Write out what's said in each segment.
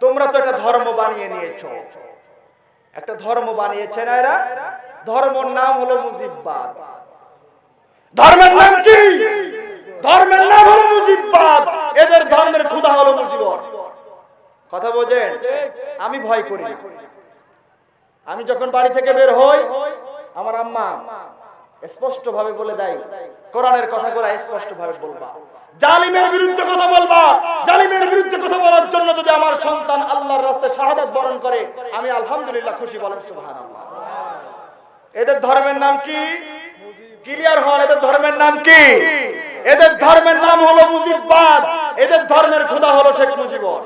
তোমরা তো একটা ধর্ম বানিয়ে নিয়েছ। একটা ধর্ম বানিয়েছে না এরা। ধর্মর নাম হলো মুজিববাদ। ধর্মের নাম কি? ধর্মের নাম হলো মুজিববাদ। এদের ধর্মের ক্ষুধা হলো মুজিবর। কথা বোঝেন? আমি ভয় করি আমি যখন বাড়ি থেকে বের হই, আমার আম্মা স্পষ্ট ভাবে বলে দেয়। কোরআনের কথাগুলো স্পষ্ট ভাবে বলবা। জালিমের বিরুদ্ধে কথা বলবা। জালিমের বিরুদ্ধে কথা বলার জন্য যদি আমার সন্তান আল্লাহর রাস্তায় শাহাদাত বরণ করে, আমি আলহামদুলিল্লাহ খুশি বলেন, সুবহানাল্লাহ। এদের ধর্মের নাম কি? ক্লিয়ার হন, এদের ধর্মের নাম কি? এদের ধর্মের নাম হলো মুজিববাদ। এদের ধর্মের খোদা হলো শেখ মুজিবর।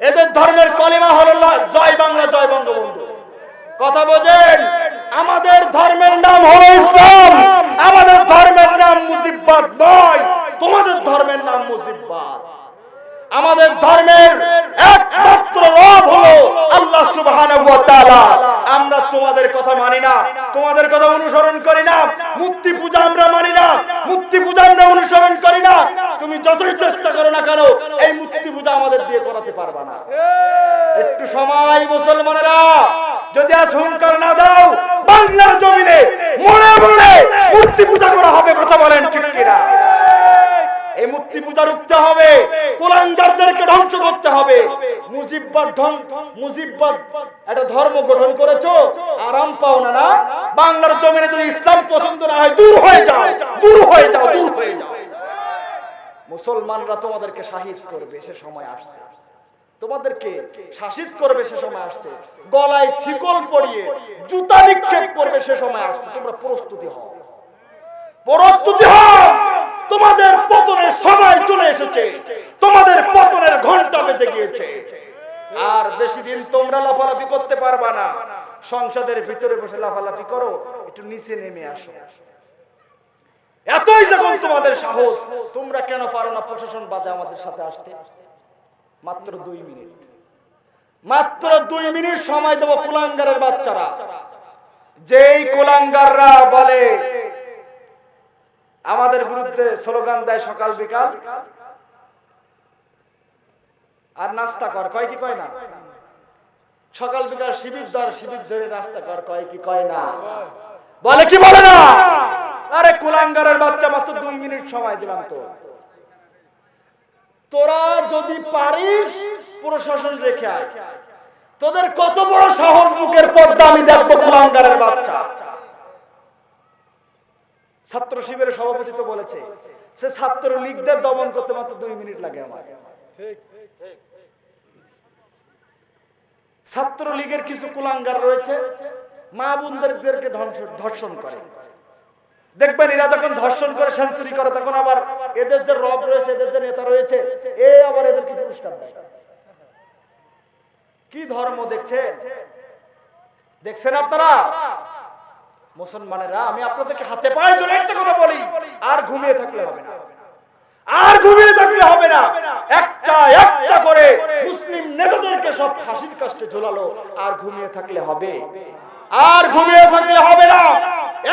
এদের ধর্মের কলিমা হলো জয় বাংলা, জয় বঙ্গবন্ধু। কথা বোঝেন? আমাদের ধর্মের নাম হলো ইসলাম। আমাদের ধর্মের নাম মুজিব্বাদ নয়। তোমাদের ধর্মের নাম মুজিববাদ আমাদের ধর্মের একমাত্র রব হলো আল্লাহ সুবহানাহু ওয়া তাআলা। আমরা তোমাদের কথা মানি না, তোমাদের কথা অনুসরণ করি না, মূর্তি পূজা আমরা মানি না, মূর্তি পূজা আমরা অনুসরণ করি না। তুমি যতই চেষ্টা করো না কেন, এই মূর্তি পূজা আমাদের দিয়ে করাতে পারবা না। একটু সময়, মুসলমানেরা, যদি আজ হুঙ্কার না দাও, বাংলার জমিনে মনে মনে মূর্তি পূজা করা হবে, কথা বলেন ঠিক কিনা? এই মূর্তি পূজা রুখতে হবে। কোরআনদারদেরকে ধ্বংস করতে হবে। মুজিববাদ মুজিববাদ একটা ধর্ম গঠন করেছ, আরাম পাও না না? বাংলার জমিনে যদি ইসলাম পছন্দ না হয়, দূর হয়ে যাও, দূর হয়ে যাও, দূর হয়ে যাও। মুসলমানরা তোমাদেরকে শাহিদ করবে, সে সময় আসছে। তোমাদেরকে শাসিত করবে, সে সময় আসছে। গলায় শিকল পরিয়ে জুতা নিক্ষেপ করবে, সে সময় আসছে। তোমরা প্রস্তুতি হও। প্রস্তুতি হও! তোমাদের পতনের সময় চলে এসেছে। তোমাদের পতনের ঘণ্টা বেজে গিয়েছে। আর বেশি দিন তোমরা লাফালাফি করতে পারবা না। সংসদের ভিতরে বসে লাফালাফি করো, একটু নিচে নেমে আসো। এতই যখন তোমাদের সাহস, তোমরা কেন পারো না প্রশাসন বাজে আমাদের সাথে আসতে? মাত্র দুই মিনিট। মাত্র দুই মিনিট সময় দেবো কুলাঙ্গারের বাচ্চারা। যেই কুলাঙ্গাররা বলে আমাদের বিরুদ্ধে স্লোগান দেয় সকাল বিকাল। আর নাস্তা কর, কয় কি কয় না? সকাল বিকাল শিবির ধর, শিবির ধরে নাস্তা কর, কয় কি কয় না? বলে কি বলে না? আরে কুলাঙ্গারের বাচ্চা মাত্র দুই মিনিট সময় দিলাম তো। তোরা যদি পারিস, প্রশাসন রেখে তোদের কত বড় সাহস মুখের পর্দা আমি দেখব কুলাঙ্গারের বাচ্চা। ছাত্র শিবিরের সভাপতি তো বলেছে, সে ছাত্র লীগদের দমন করতে মাত্র দুই মিনিট লাগে আমার। ছাত্র লীগের কিছু কুলাঙ্গার রয়েছে, মা বোনদেরকে ধর্ষণ করে। দেখবেন এরা যখন ধর্ষণ করে, সেঞ্চুরি করে, তখন আবার এদের যে রব রয়েছে, এদের যে নেতা রয়েছে, এ আবার এদেরকে পুরস্কার দেয়। কি ধর্ম দেখছেন? দেখছেন আপনারা? মুসলমানেরা, আমি আপনাদেরকে হাতে পায়ে ধরে একটা কথা বলি, আর ঘুমিয়ে থাকলে হবে না। আর ঘুমিয়ে থাকলে হবে না। একটা একটা করে মুসলিম নেতাদেরকে সব ফাঁসির কাষ্টে ঝোলালো, আর ঘুমিয়ে থাকলে হবে। আর ঘুমিয়ে থাকলে হবে না।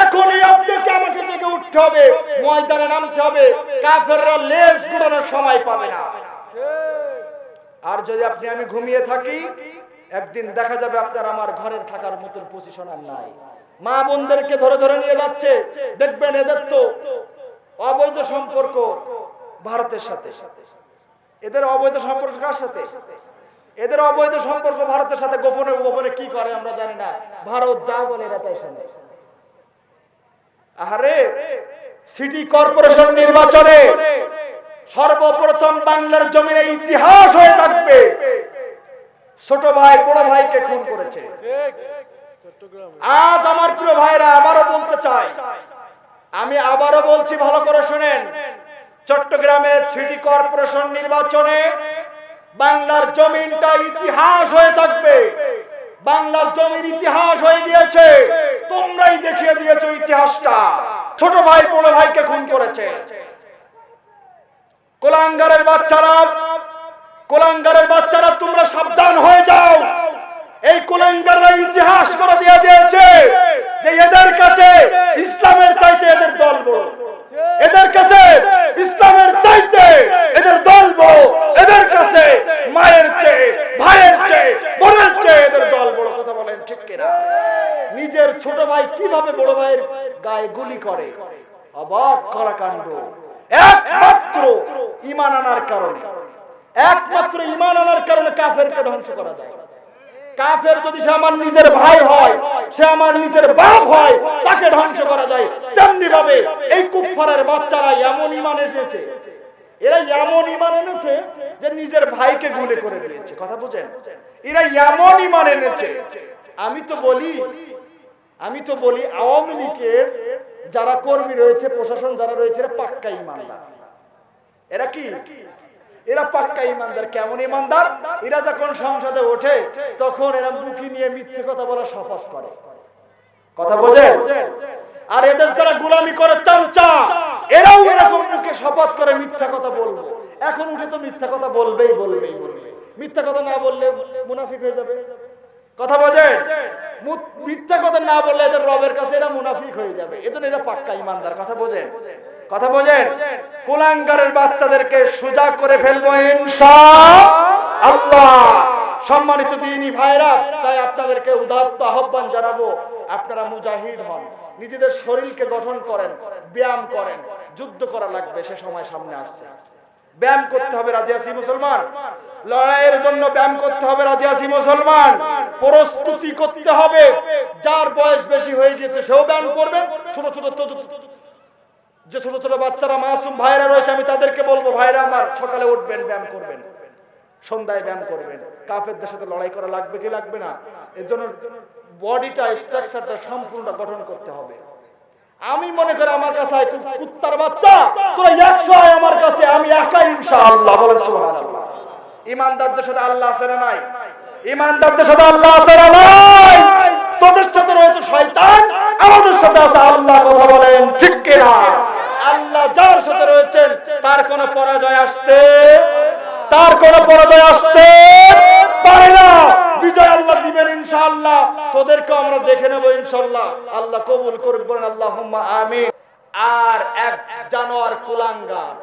এখনই আপনাকে, আমাকে থেকে উঠতে হবে, ময়দানে নামতে হবে। কাফেররা লেজ গুড়ানোর সময় পাবে না। আর যদি আপনি, আমি ঘুমিয়ে থাকি, একদিন দেখা যাবে আপনার আমার ঘরের থাকার মতন পজিশন আর নাই। মা বোনদেরকে ধরে ধরে নিয়ে যাচ্ছে। দেখবেন এদের তো অবৈধ সম্পর্ক ভারতের সাথে। এদের অবৈধ সম্পর্ক কার সাথে? এদের অবৈধ সম্পর্ক ভারতের সাথে গোপনে গোপনে কি করে আমরা জানি না। ভারত যা বলে আরে সিটি কর্পোরেশন নির্বাচনে সর্বপ্রথম বাংলার জমিনে ইতিহাস হয়ে থাকবে। ছোট ভাই, বড় ভাইকে খুন করেছে। আজ আমার প্রিয় ভাইরা আবারও বলতে চাই, আমি আবারও বলছি, ভালো করে শুনেন। চট্টগ্রামের সিটি কর্পোরেশন নির্বাচনে বাংলার জমিনটা ইতিহাস হয়ে থাকবে। বাংলার জমির ইতিহাস হয়ে গিয়েছে। তোমরাই দেখিয়ে দিয়েছ ইতিহাসটা। ছোট ভাই বড় ভাইকে খুন করেছে। কোলাঙ্গারের বাচ্চারা কোলাঙ্গারের বাচ্চারা, তোমরা সাবধান হয়ে যাও। এই কোলাঙ্গাররা ইতিহাস করে দিয়ে দিয়েছে যে এদের কাছে ইসলামের চাইতে এদের দল এদের কাছে ইসলামের চাইতে এদের দল এদের কাছে মায়ের চেয়ে, ভাইয়ের চেয়ে, বোনের চেয়ে এদের দল বড়। কথা বলেন ঠিক কিনা? নিজের ছোট ভাই কীভাবে বড় ভাইয়ের গায়ে গুলি করে? অবাক করা কাণ্ড। একমাত্র ইমান আনার কারণে। একমাত্র ইমান আনার কারণে কাফেরকে ধ্বংস করা যায়। কাফের যদি সে আমার নিজের ভাই হয়, সে আমার নিজের বাপ হয়, তাকে ধ্বংস করা যায়। তেমনি ভাবে এই কুফারের বাচ্চারা এমন ইমান এসেছে এরা এমন ইমান এনেছে যে নিজের ভাইকে গুলি করে দিয়েছে। কথা বুঝেন? এরা এমন ইমান এনেছে। আমি তো বলি, আমি তো বলি, আওয়ামী লীগের যারা কর্মী রয়েছে, প্রশাসন যারা রয়েছে, এরা পাক্কা ইমানদার। এরা কি? এরা পাক্কা ইমানদার, কেমন ইমানদার? এরা যখন সংসদে ওঠে, তখন এরা মুখি নিয়ে মিথ্যে কথা বলা শপথ করে। কথা বোঝেন? আর এদের যারা গোলামি করে, চামচা, এরাও এরকম মুখে শপথ করে মিথ্যা কথা বলব। এখন উঠে তো মিথ্যা কথা বলবেই বলবেই বলবে। মিথ্যা কথা না বললে মুনাফিক হয়ে যাবে। কথা বোঝেন? মিথ্যা কথা না বললে এদের রবের কাছে এরা মুনাফিক হয়ে যাবে। এজন্য এরা পাক্কা ইমানদার। কথা বোঝেন? কথা বোঝেন? কুলাঙ্গারের বাচ্চাদেরকে সোজা করে ফেলব ইনশা আল্লাহ। সম্মানিত দিনী ভাইরা, তাই আপনাদেরকে উদাত্ত আহ্বান জানাব, আপনারা মুজাহিদ হন, নিজেদের শরীরকে গঠন করেন, ব্যায়াম করেন, যুদ্ধ করা লাগবে, সে সময় সামনে আসছে। ব্যায়াম করতে হবে, রাজি আছি মুসলমান? লড়াইয়ের জন্য ব্যায়াম করতে হবে, রাজি আছি মুসলমান? প্রস্তুতি করতে হবে, যার বয়স বেশি হয়ে গেছে, সেও ব্যায়াম করবে, ছোট ছোট যে ছোট ছোট বাচ্চারা মাসুম ভাইরা রয়েছে, আমি তাদেরকে বলব ভাইরা আমার সকালে উঠবেন, ব্যায়াম করবেন, সন্ধ্যায় ব্যায়াম করবেন। কাফেরদের সাথে লড়াই করা লাগবে কি লাগবে না? এর জন্য বডিটা, স্ট্রাকচারটা সম্পূর্ণ গঠন করতে হবে। আমি মনে করি আমার কাছে কুত্তার বাচ্চা, তোরা একশো আয় আমার কাছে, আমি একা ইনশাআল্লাহ, বলেন সুবহানাল্লাহ। ইমানদারদের সাথে আল্লাহ আছে না নাই? ইমানদারদের সাথে আল্লাহ আছে না নাই? তোদের সাথে রয়েছে শয়তান, আমাদের সাথে আছে আল্লাহ, কথা বলেন ঠিক কিনা? আল্লাহ যার সাথে রয়েছেন, তার কোনো পরাজয় আসতে, তার কোনো পরাজয় আসতে পারে না। বিজয় আল্লাহ দিবেন ইনশাআল্লাহ। তোদেরকে আমরা দেখে নেব ইনশাআল্লাহ। আল্লাহ কবুল করবেন আল্লাহুম্মা আমিন। আর এক জানোয়ার কুলাঙ্গার,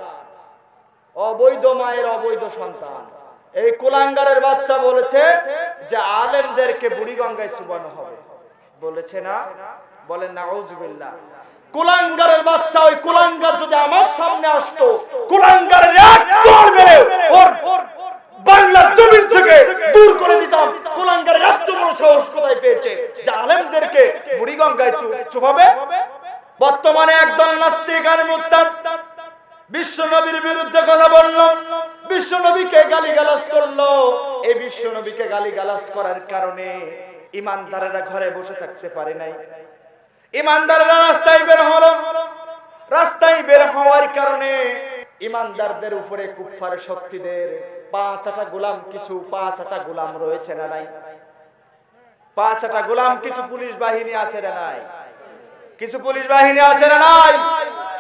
অবৈধ মায়ের অবৈধ সন্তান। এই কুলাঙ্গারের বাচ্চা বলেছে যে আলেমদেরকে বুড়িগঙ্গায় চুবানো হবে। বলেছে না? বলেন না কুলাঙ্গারের বাচ্চা, ওই কুলাঙ্গার যদি আমার সামনে আসতো, কুলাঙ্গারের এক দৌড় মেরে ওর বাংলার জমিন থেকে দূর করে দিতাম। কুলাঙ্গারের এত বড় সাহস কোথায় পেয়েছে? যে আলেমদেরকে বুড়িগঙ্গায় চু- চুবাবে বর্তমানে একদল নাস্তিক আর মুত্তাদ বিশ্ব নবীর বিরুদ্ধে কথা বলল। বিশ্ব নবীকে গালি গালাস করল। এই বিশ্ব নবীকে গালি গালাস করার কারণে ইমানদারেরা ঘরে বসে থাকতে পারে নাই। ইমানদারেরা রাস্তায় বের হলো। রাস্তায় বের হওয়ার কারণে ইমানদারদের উপরে কুফার শক্তিদের পাঁচ আটা গোলাম কিছু পাঁচ আটা গোলাম রয়েছে না নাই? পাঁচ আটা গোলাম কিছু পুলিশ বাহিনী আছে না নাই? কিছু পুলিশ বাহিনী আছে না নাই?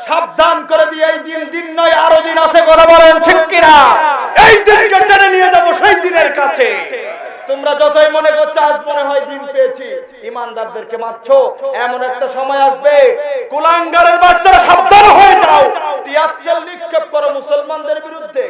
সাবধান করে দিয়ে এই দিন দিন নয়, আরও দিন আছে ঠিক কিনা? এই দিনকে টেনে নিয়ে যাব সেই দিনের কাছে। তোমরা যতই মনে করছ আজ মনে হয় দিন পেয়েছি, ইমানদারদেরকে মারছো, এমন একটা সময় আসবে। কুলাঙ্গারের বাচ্চারা সাবধান হয়ে যাও। টিয়াচ্ছেল নিক্ষেপ করো মুসলমানদের বিরুদ্ধে।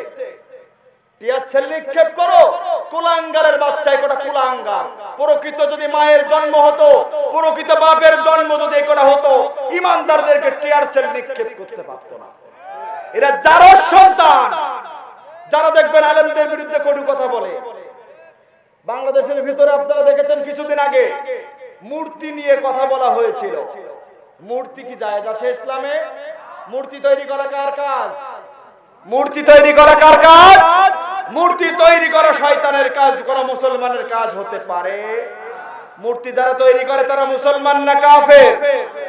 যারা যারা দেখবেন আলেমদের বিরুদ্ধে কটু কথা বলে। বাংলাদেশের ভিতরে আপনারা দেখেছেন কিছুদিন আগে মূর্তি নিয়ে কথা বলা হয়েছিল। মূর্তি কি জায়গা আছে ইসলামে? মূর্তি তৈরি করা কার কাজ? মূর্তি তৈরি করা কার কাজ? মূর্তি তৈরি করা শয়তানের কাজ, করা মুসলমানের কাজ হতে পারে। মূর্তি যারা তৈরি করে তারা মুসলমান না কাফের?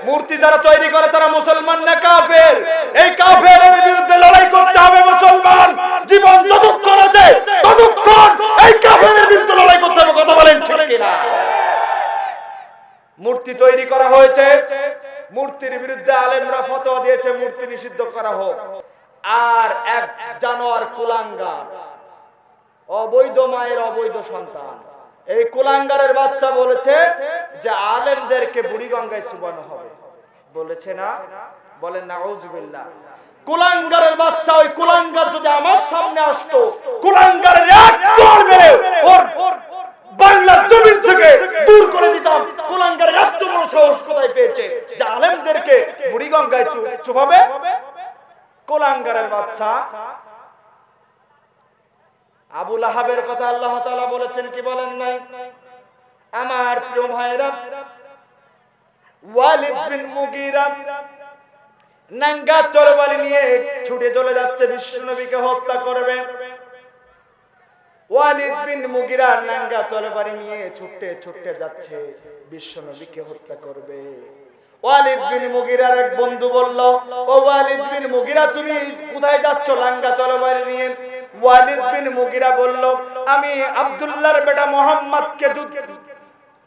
মূর্তি যারা তৈরি করে তারা মুসলমান না কাফের? এই কাফের বিরুদ্ধে লড়াই করতে হবে মুসলমান। জীবন যতক্ষণ আছে ততক্ষণ এই কাফের বিরুদ্ধে লড়াই করতে হবে, কথা বলেন ঠিক কিনা? মূর্তি তৈরি করা হয়েছে। মূর্তির বিরুদ্ধে আলেমরা ফতোয়া দিয়েছে, মূর্তি নিষিদ্ধ করা হোক। আর এক জানোয়ার কুলাঙ্গার, অবৈধ মায়ের অবৈধ সন্তান। এই কুলাঙ্গারের বাচ্চা বলেছে যে আলেমদেরকে বুড়িগঙ্গায় শুবানো হবে। বলেছে না? বলে নাউজবিল্লা কুলাঙ্গারের বাচ্চা, ওই কুলাঙ্গার যদি আমার সামনে আসতো, কুলাঙ্গারের এক দৌড় মেরে ওর বাংলার জমিন থেকে দূর করে দিতাম। কুলাঙ্গারের এক বড় সাহস কোথায় পেয়েছে যে আলেমদেরকে বুড়িগঙ্গায় চুপাবে কুলাঙ্গারের বাচ্চা আবুল আহাবের কথা আল্লাহ তাআলা বলেছেন, কি বলেন নাই? আমার প্রিয় ভাইরা ওয়ালিদ বিন মুগিরা নাঙ্গা তরবারি নিয়ে ছুটে চলে যাচ্ছে বিশ্বনবীকে হত্যা করবে। ওয়ালিদ বিন নাঙ্গা তরবারি নিয়ে যাচ্ছে বিশ্বনবীকে হত্যা করবে। ওয়ালিদ বিন মুগিরার এক বন্ধু বলল, ও ওয়ালিদ বিন মুগিরা, তুমি কোথায় যাচ্ছ লাঙ্গা তরবারি নিয়ে? ওয়ালিদ বিন মুগিরা বলল, আমি আব্দুল্লাহর বেটা মোহাম্মদকে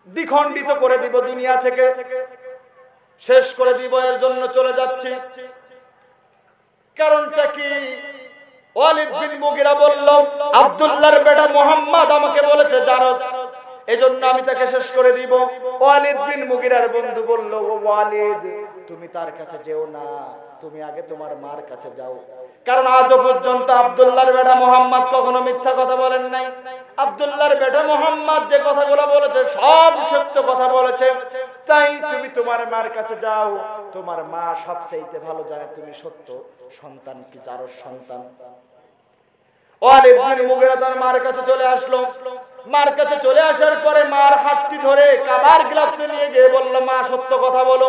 দ্বিখণ্ডিত করে দিব দুনিয়া থেকে। শেষ করে দিব, এর জন্য চলে যাচ্ছি। কারণটা কি? ওয়ালিদ বিন মুগিরা বলল, আব্দুল্লাহর বেটা মোহাম্মদ আমাকে বলেছে জারস এজন্য আমি তাকে শেষ করে দিব। ওয়ালিদ বিন মুগিরার বন্ধু বলল, ও ওয়ালিদ, তুমি তার কাছে যেও না। তুমি আগে তোমার মার কাছে যাও। কারণ আজও পর্যন্ত আব্দুল্লাহর বেটা মোহাম্মদ কখনো মিথ্যা কথা বলেন নাই। আব্দুল্লাহর বেটা মোহাম্মদ যে কথাগুলো বলেছে, সব সত্য কথা বলেছে। তাই তুমি তোমার মার কাছে যাও। তোমার মা সবচেয়ে ভালো জানে তুমি সত্য সন্তান কি যার সন্তান। মার কাছে চলে আসলো। মার কাছে চলে আসার পরে মার হাতটি ধরে কাবার গ্লাসে নিয়ে গিয়ে বলল, মা, সত্য কথা বলো।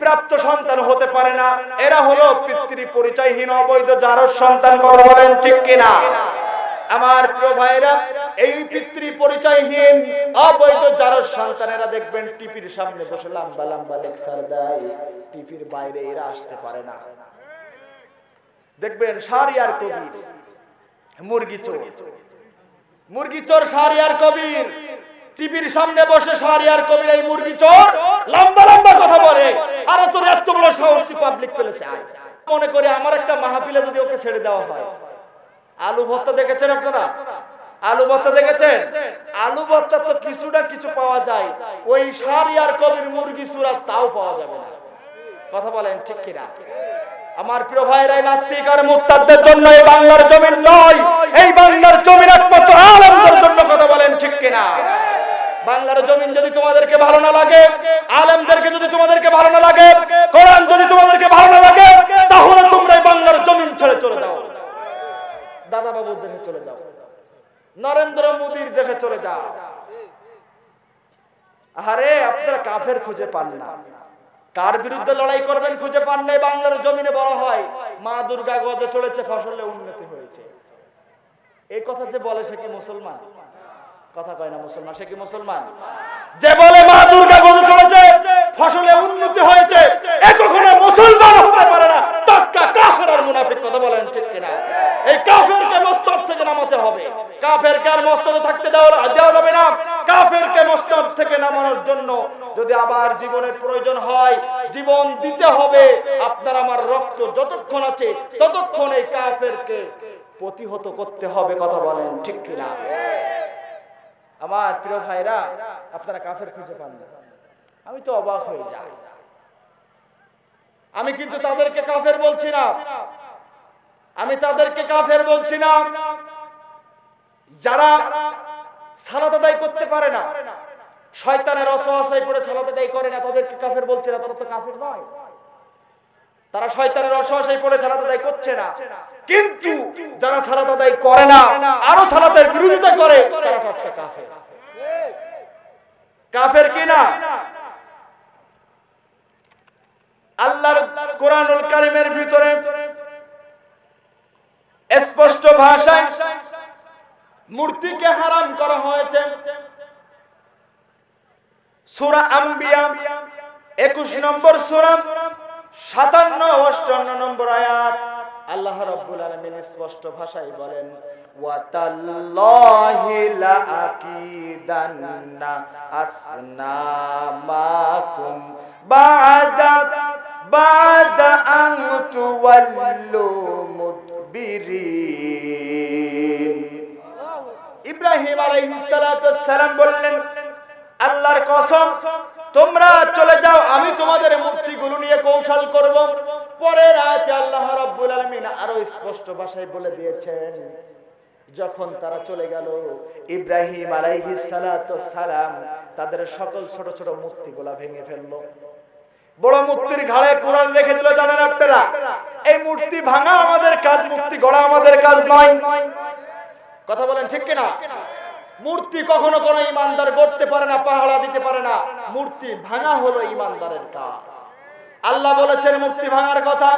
প্রাপ্ত সন্তান হতে পারে না। এরা হলো পিতৃ পরিচয়হীন অবৈধ, যার সন্তান কথা বলেন ঠিক কিনা? আমার প্রিয় ভাইরা এই পিতৃ পরিচয়হীন অবৈধ, যার সন্তানেরা দেখবেন টিপির সামনে বসে লাম্বা লাম্বা লেকচার দেয়। টিপির বাইরে এরা আসতে পারে না। দেখবেন সারিয়ার কবির, মুরগি চোর। মুরগি চোর সারিয়ার কবির। টিভির সামনে বসে সারিয়ার কবির এই মুরগি চোর লম্বা লম্বা কথা বলে। আর তোর এত বড় সাহসী পাবলিক পেলেছে মনে করে আমার একটা মাহফিলে যদি ওকে ছেড়ে দেওয়া হয়। আলু ভর্তা দেখেছেন আপনারা? আলু ভর্তা দেখেছেন? আলু ভর্তা তো কিছুটা কিছু পাওয়া যায়। ওই সারিয়ার কবির মুরগি সুরা তাও পাওয়া যাবে না। কথা বলেন ঠিক কিনা? আমার প্রিয় ভাইরাই নাস্তিক আর মুক্তারদের জন্য এই বাংলার জমিন নয়। এই বাংলার জমিন একমাত্র আলমদের জন্য কথা বলেন ঠিক কিনা? বাংলার জমিন যদি তোমাদেরকে ভালো না লাগে, আলেমদেরকে যদি তোমাদেরকে ভালো না লাগে, কোরআন যদি তোমাদেরকে ভালো না লাগে, তাহলে তোমরা বাংলার জমিন ছেড়ে চলে যাও। দাদা বাবুর দেশে চলে যাও। নরেন্দ্র মোদীর দেশে চলে যাও। আরে, আপনারা কাফের খুঁজে পান না। কার বিরুদ্ধে লড়াই করবেন খুঁজে পান নাই, বাংলার জমিনে বড় হয়। মা দুর্গা গজে চলেছে, ফসলে উন্নতি হয়েছে। এই কথা যে বলে সে কি মুসলমান? কথা কয় না মুসলমান, সে কি মুসলমান? যে বলে মা দুর্গা গজে চলেছে ফসলে উন্নতি হয়েছে, এ কখনো মুসলমান হতে পারে না। টাক্কা কাফের আর মুনাফিক কথা বলেন ঠিক কিনা? এই কাফেরকে মস্তক থেকে নামাতে হবে। কাফেরকে আর মস্তকে থাকতে দেওয়া দেওয়া যাবে না। কাফেরকে মস্তক থেকে নামানোর জন্য যদি আবার জীবনের প্রয়োজন হয়, জীবন দিতে হবে। আপনার আমার রক্ত যতক্ষণ আছে, ততক্ষণ এই কাফেরকে প্রতিহত করতে হবে কথা বলেন ঠিক কিনা? আমার প্রিয় ভাইরা, আপনারা কাফের খুঁজে পান না। আমি তো অবাক হয়ে যাই। আমি কিন্তু তাদেরকে কাফের বলছি না। আমি তাদেরকে কাফের বলছি না। যারা সালাত আদায় করতে পারে না, শয়তানের অসহায় পড়ে সালাত আদায় করে না, তাদেরকে কাফের বলছে না, তারা তো কাফের নয়। তারা শয়তানের অসহায় পড়ে সালাত আদায় করছে না। কিন্তু যারা সালাত আদায় করে না আরও সালাতের বিরোধিতা করে তারা একটা কাফের। কাফের কিনা আল্লাহর কোরআনুল কারিমের ভিতরে স্পষ্ট ভাষায় মূর্তিকে হারাম করা হয়েছে। সূরা আম্বিয়া 21 নম্বর সূরা সাতান্ন, অষ্টান্ন নম্বর আয়াত। আল্লাহ রাব্বুল স্পষ্ট ভাষায় বলেন ইব্রাহিম আলাই সালাম বললেন, আল্লাহর কসম তোমরা চলে যাও, আমি তোমাদের মূর্তিগুলো নিয়ে কৌশল করব। পরের আয়াতে আল্লাহ রাব্বুল আলামিন আরও স্পষ্ট ভাষায় বলে দিয়েছেন, যখন তারা চলে গেল, ইব্রাহিম আলাইহিস সালাম তাদের সকল ছোট ছোট মূর্তিগুলা ভেঙে ফেলল। বড় মূর্তির ঘাড়ে কোরআন রেখে দিল, জানেন আপনারা? এই মূর্তি ভাঙা আমাদের কাজ, মূর্তি গড়া আমাদের কাজ নয়। কথা বলেন ঠিক কিনা? মূর্তি কখনো কোনো ইমানদার গড়তে পারে না পাহাড়া দিতে পারে না। মূর্তি ভাঙা হলো ইমানদারের কাজ। আল্লাহ বলেছেন, মূর্তি ভাঙার কথা।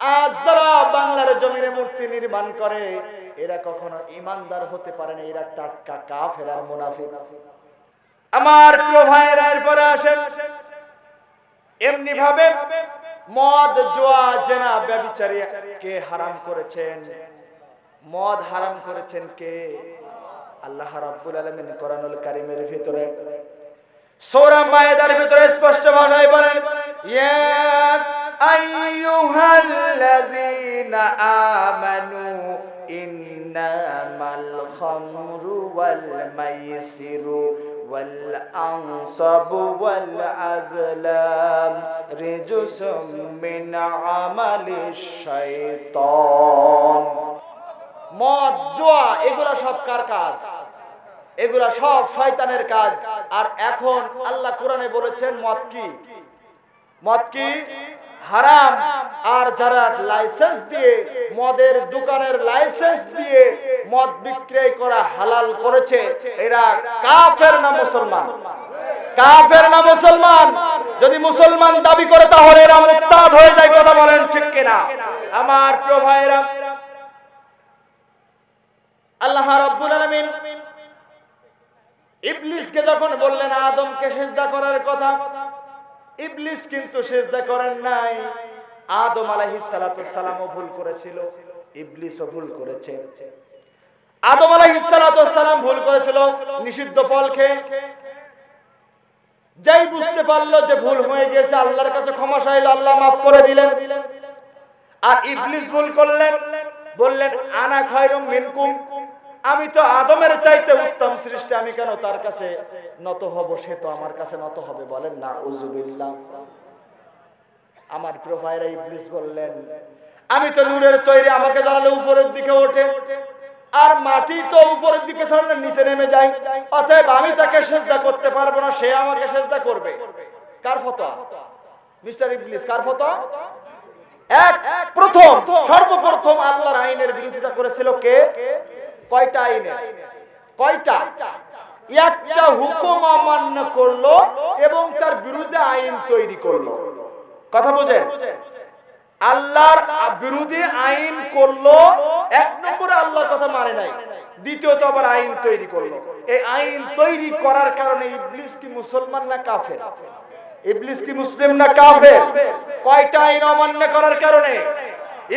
আজ যারা বাংলার জমিনে মূর্তি নির্মাণ করে, এরা কখনো ইমানদার হতে পারে না, এরা টাটকা কাফের আর মুনাফিক। আমার প্রিয় ভাইয়েরা, এরপরে আসেন। এমনি ভাবে মদ, জোয়া, জেনা ব্যবিচারী কে হারাম করেছেন। মদ হারাম করেছেন কে? আল্লাহ রাব্বুল আলামিন কোরআনুল কারীমের ভিতরে সূরা মায়েদার ভিতরে স্পষ্ট ভাষায় বলেন ইয়া আইয়ুহাল্লাযীনা আমানু ইন্নামাল খামরু ওয়াল মাইসিরু والأنصب والأزلام رجس من عمل الشيطان মদ, জোয়া, এগুলা সব কার কাজ? এগুলা সব শয়তানের কাজ। আর এখন আল্লাহ কোরআনে বলেছেন, মদ কি? মদ কি? হারাম। আর যারা লাইসেন্স দিয়ে মদের দোকানের লাইসেন্স দিয়ে মদ বিক্রয় করা হালাল করেছে, এরা কাফের না মুসলমান? কাফের না মুসলমান? যদি মুসলমান দাবি করে তাহলে এরা মুক্তাদ হয়ে যায়, কথা বলেন ঠিক কিনা? আমার প্রিয় ভাইয়েরা আল্লাহ রাব্বুল আলামিন ইবলিসকে যখন বললেন, আদমকে সেজদা করার কথা, ইবলিস কিন্তু সেজদা করেন নাই। আদম আলাইহিস সালাতু সালামও ভুল করেছিল, ইবলিসও ভুল করেছে। আদম আলাইহিস সালাতু সালাম ভুল করেছিল, নিষিদ্ধ ফল খেয়ে। যাই বুঝতে পারল যে ভুল হয়ে গেছে, আল্লাহর কাছে ক্ষমা চাইলো, আল্লাহ মাফ করে দিলেন। আর ইবলিস ভুল করলেন, বললেন, আনা খায়রুম মিনকুম। আমি তো আদমের চাইতে উত্তম সৃষ্টি, আমি কেন তার কাছে নত হব? সে তো আমার কাছে নত হবে, বলেন না উজুবিল্লাহ আমার প্রিয় ভাইরা ইবলিস বললেন, আমি তো নূরের তৈরি, আমাকে জানালে উপরের দিকে ওঠে। আর মাটি তো উপরের দিকে ছাড়লে নিচে নেমে যায়। অতএব আমি তাকে সেজদা করতে পারব না, সে আমাকে সেজদা করবে। কার ফতোয়া? মিস্টার ইবলিস, কার ফতোয়া? এক, প্রথম, সর্বপ্রথম আল্লাহর আইনের বিরোধিতা করেছিল কে? কয়টা আইনে? কয়টা? একটা হুকুম অমান্য করল এবং তার বিরুদ্ধে আইন তৈরি করল। কথা বুঝেন আল্লাহর বিরোধী আইন করল, এক নম্বরে আল্লাহর কথা মানে নাই, দ্বিতীয়ত আবার আইন তৈরি করল। এই আইন তৈরি করার কারণে ইবলিস কি মুসলমান না কাফের? ইবলিস কি মুসলিম না কাফের? কয়টা আইন অমান্য করার কারণে?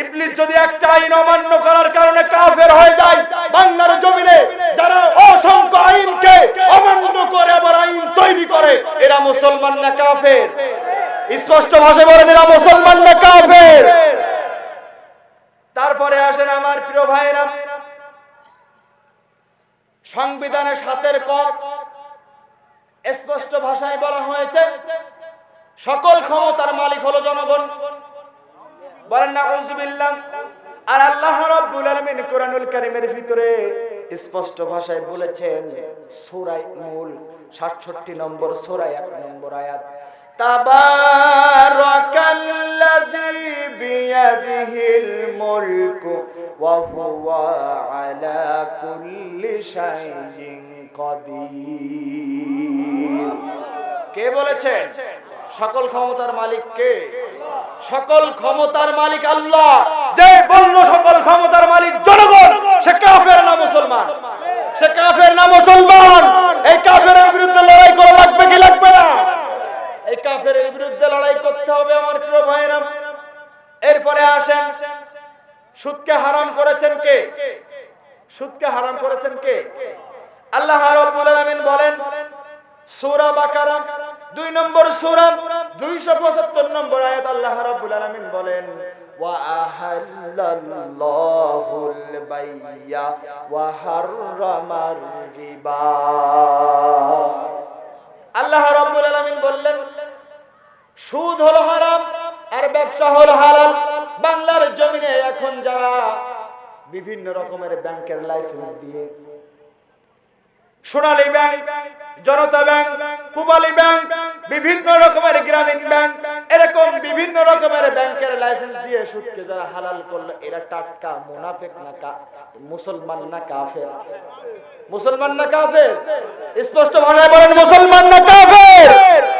ইবলিস যদি একটা আইন অমান্য করার কারণে কাফের হয়ে যায়, বাংলার জমিনে যারা অসংখ্য আইনকে অমান্য করে আবার আইন তৈরি করে, এরা মুসলমান না কাফের? স্পষ্ট ভাষায় বলেন, এরা মুসলমান না কাফের? তারপরে আসেন আমার প্রিয় ভাইরা সংবিধানের সাতের ক, স্পষ্ট ভাষায় বলা হয়েছে, সকল ক্ষমতার মালিক হলো জনগণ। বলেন না আর আল্লাহ রাব্বুল আলামিন কোরআনুল কারীমের ভিতরে স্পষ্ট ভাষায় বলেছেন, সূরা মূল 67 নম্বর সূরা 1 নম্বর আয়াত, তাবারাকাল্লাযী বিয়াদিহিল ওয়া হুয়া আলা কুল্লি শাইইন কাদির কে বলেছেন? সকল ক্ষমতার মালিক কে? সকল ক্ষমতার মালিক আল্লাহ। যে বলল সকল ক্ষমতার মালিক জনগণ, সে কাফের না মুসলমান? সে কাফের না মুসলমান? এই কাফের বিরুদ্ধে লড়াই করা লাগবে কি লাগবে না? এই কাফের বিরুদ্ধে লড়াই করতে হবে আমার প্রিয় ভাইরা এরপরে আসেন, সুদকে হারাম করেছেন কে? সুদকে হারাম করেছেন কে? আল্লাহ রাব্বুল আলামিন বলেন, সূরা বাকারা দুই নম্বর সূরা 275 নম্বর আয়াত আল্লাহ রাব্বুল আলামিন বলেন আহাল্লাল্লাহুল বাইয়া ওয়া হাররামার রিবা। আল্লাহ রাব্বুল আলামিন বললেন, সুদ হলো হারাম আর ব্যবসা হলো হালাল। বাংলার জমিনে এখন যারা বিভিন্ন রকমের ব্যাংকের লাইসেন্স দিয়ে Sonali bank Janata bank Pubali bank, বিভিন্ন রকমের গ্রামীণ ব্যাংক, এরকম বিভিন্ন রকমের ব্যাংকের লাইসেন্স দিয়ে সুদকে যারা হালাল করল, এরা টাটকা, মুনাফিক না মুসলমান না কাফের। মুসলমান না কাফের? স্পষ্ট ভাষায় বলেন, মুসলমান না কাফের?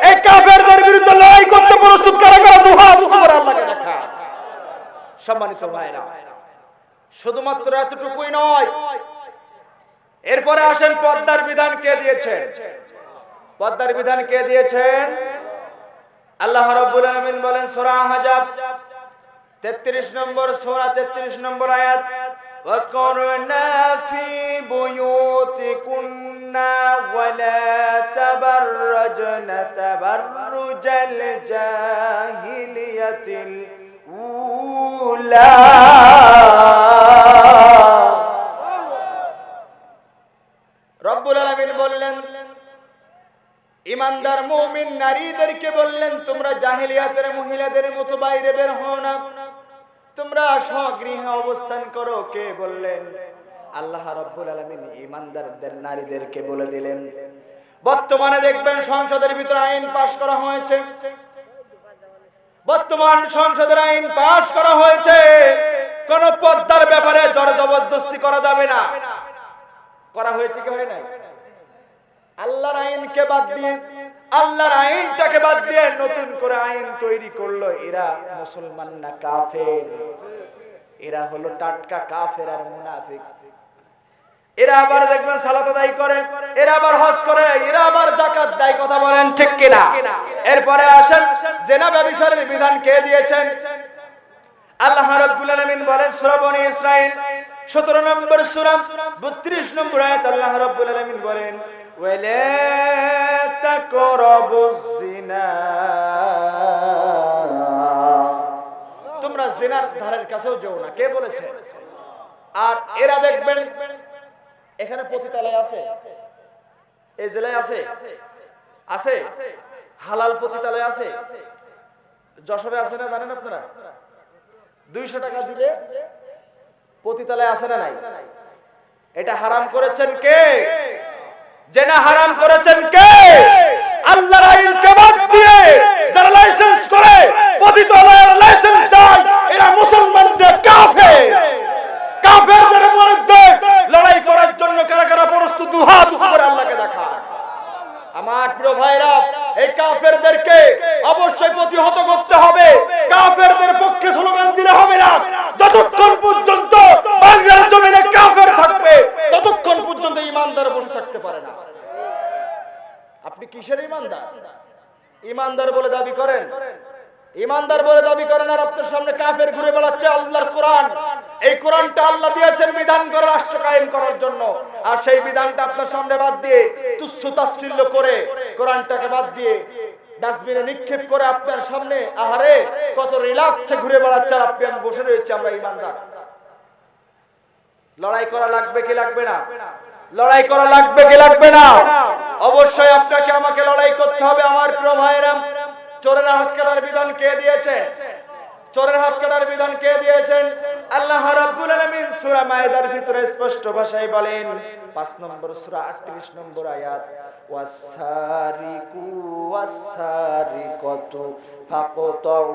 এই কাফেরদের বিরুদ্ধে লড়াই করতে প্রস্তুত কারা কারা? দুহা উঁচু করে আল্লাহকে দেখা। সম্মানিত ভাইরা, শুধুমাত্র এতটুকুই নয় এরপরে আসেন পদ্মার বিধান কে দিয়েছেন পদ্মার বিধান কে দিয়েছেন আল্লাহ রাব্বুল আলামিন বলেন সূরা হাজাব 33 নম্বর সূরা 33 নম্বর আয়াত وَقَرْنَا فِي بُيُوتِكُنَّا وَلَا تَبَرَّجْنَ تَبَرُّجَ الْجَاهِلِيَّةِ الْأُولَى রব্বুল আলামিন বললেন, ইমানদার মুমিন নারীদেরকে বললেন, তোমরা জাহিলিয়াতের মহিলাদের মতো বাইরে বের হও না। তোমরা স্বগৃহে অবস্থান করো, কে বললেন? আল্লাহ রব্বুল আলামিন ইমানদারদের নারীদেরকে বলে দিলেন, বর্তমানে দেখবেন সংসদের ভিতরে আইন পাশ করা হয়েছে। বর্তমান সংসদের আইন পাশ করা হয়েছে। কোন পদ্মার ব্যাপারে জোর জবরদস্তি করা যাবে না। করা হয়েছে কি হয় নাই? আল্লাহর আইনকে বাদ দিয়ে, আল্লাহর আইনটাকে বাদ দিয়ে নতুন করে আইন তৈরি করল এরা মুসলমান না কাফের? এরা হলো টাটকা কাফের আর মুনাফিক। এরা আবার দেখবেন সালাত করে, এরা আবার হজ করে, এরা আবার জাকাত দেয়, কথা বলেন ঠিক কিনা? এরপরে আসেন, জেনা বিধান কে দিয়েছেন? আল্লাহ বলেন, সূরা বনি ইসরাইল 17 নম্বর সূরা 32 নম্বর আয়াত আল্লাহ রাব্বুল আলামিন বলেন, ওয়ালা তোমরা জিনার ধারের কাছেও না কে বলেছে আর এরা দেখবেন এখানে পতিতালয় আছে এই জেলায় আছে আছে হালাল পতিতালয় আছে যশোরে আছে না জানেন আপনারা দুইশো টাকা দিলে পতিতালয় আছে না নাই? এটা হারাম করেছেন কে? জেনা হারাম করেছেন কে? আল্লাহর আইনকে বাদ দিয়ে যারা লাইসেন্স করে, পতিতালয়ের লাইসেন্স দেয়, এরা মুসলমানদের কাফের। কাফেরদের বিরুদ্ধে লড়াই করার জন্য কারা কারা প্রস্তুত? দুহাত উঁচু করে আল্লাহকে দেখা আমার প্রিয় ভাইরা, এই কাফেরদেরকে অবশ্যই প্রতিহত করতে হবে। কাফেরদের পক্ষে স্লোগান দিলে হবে না। যতক্ষণ পর্যন্ত বাংলার জমিনে কাফের থাকবে, ততক্ষণ পর্যন্ত ইমানদার বসে থাকতে পারে না। আপনি কিসের ইমানদার? ইমানদার বলে দাবি করেন? ইমানদার বলে দাবি করেন আর আপনার সামনে কাফের ঘুরে বেড়াচ্ছে আল্লাহর কোরআন। এই কোরআনটা আল্লাহ দিয়েছেন বিধান করে রাষ্ট্র কায়েম করার জন্য। আর সেই বিধানটা আপনার সামনে বাদ দিয়ে তুচ্ছ তাচ্ছিল্য করে কোরআনটাকে বাদ দিয়ে ডাস্টবিনে নিক্ষেপ করে আপনার সামনে, আহারে, কত রিল্যাক্সে ঘুরে বেড়াচ্ছে আর আপনি আমি বসে রয়েছে আমরা ইমানদার লড়াই করা লাগবে কি লাগবে না? লড়াই করা লাগবে কি লাগবে না? অবশ্যই আপনাকে আমাকে লড়াই করতে হবে, আমার প্রিয় চোরের হাত কাটার বিধান কে দিয়েছে? চোরের হাত কাটার বিধান কে দিয়েছেন? আল্লাহ রাব্বুল আলামিন সূরা মায়েদার ভিতরে স্পষ্ট ভাষায় বলেন 5 নম্বর সূরা 38 নম্বর আয়াত ওয়াসারিকু ওয়াসারিকাতু ফাকতাউ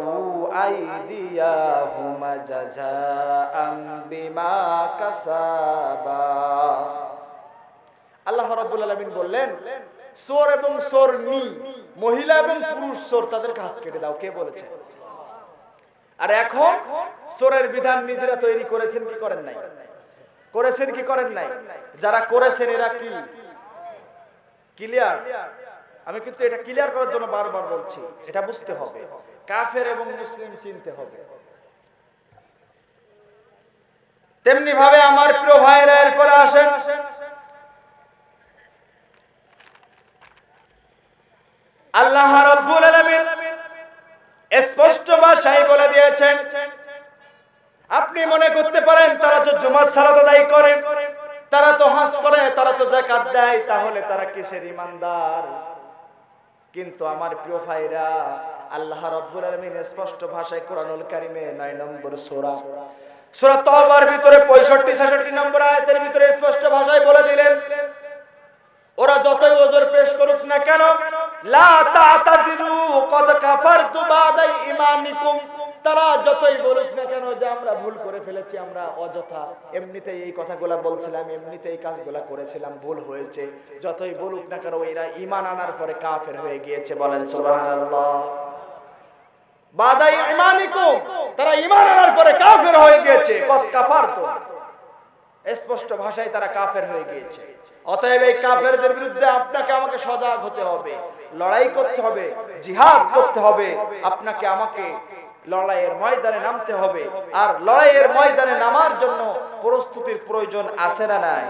আইদিয়াহুমা জাযাআম বিমা কাসাবা। আল্লাহ রাব্বুল আলামিন বললেন চোর এবং চোরনি মহিলা এবং পুরুষ চোর তাদেরকে হাত কেটে দাও, কে বলেছে? আর এখন চোরের বিধান নিজেরা তৈরি করেছেন কি করেন নাই? করেছেন কি করেন নাই? যারা করেছেন এরা কি? ক্লিয়ার আমি কিন্তু এটা ক্লিয়ার করার জন্য বারবার বলছি, এটা বুঝতে হবে। কাফের এবং মুসলিম চিনতে হবে। তেমনি ভাবে আমার প্রিয় ভাইরা এরপরে আসেন। আল্লাহ রাব্বুল আলামিন স্পষ্ট ভাষায় বলে দিয়েছেন, আপনি মনে করতে পারেন তারা তো জুমার সালাত আদায় করে, তারা তো হাস করে, তারা তো যাকাত দেয়, তাহলে তারা কিসের ইমানদার? কিন্তু আমার প্রিয় ভাইরা, আল্লাহ রাব্বুল আলামিন স্পষ্ট ভাষায় কোরআনুল কারীমে 9 নম্বর সূরা সূরা তওবার ভিতরে 65 66 নম্বর আয়াতের ভিতরে স্পষ্ট ভাষায় বলে দিলেন, ওরা যতই ওজোর পেশ করুক না কেন স্পষ্ট ভাষায় তারা কাফের হয়ে গিয়েছে। অতএব এই কাফেরদের বিরুদ্ধে আপনাকে আমাকে সজাগ হতে হবে। লড়াই করতে হবে, জিহাদ করতে হবে, আপনাকে আমাকে লড়াইয়ের ময়দানে নামতে হবে। আর লড়াইয়ের ময়দানে নামার জন্য প্রস্তুতির প্রয়োজন আছে না নাই?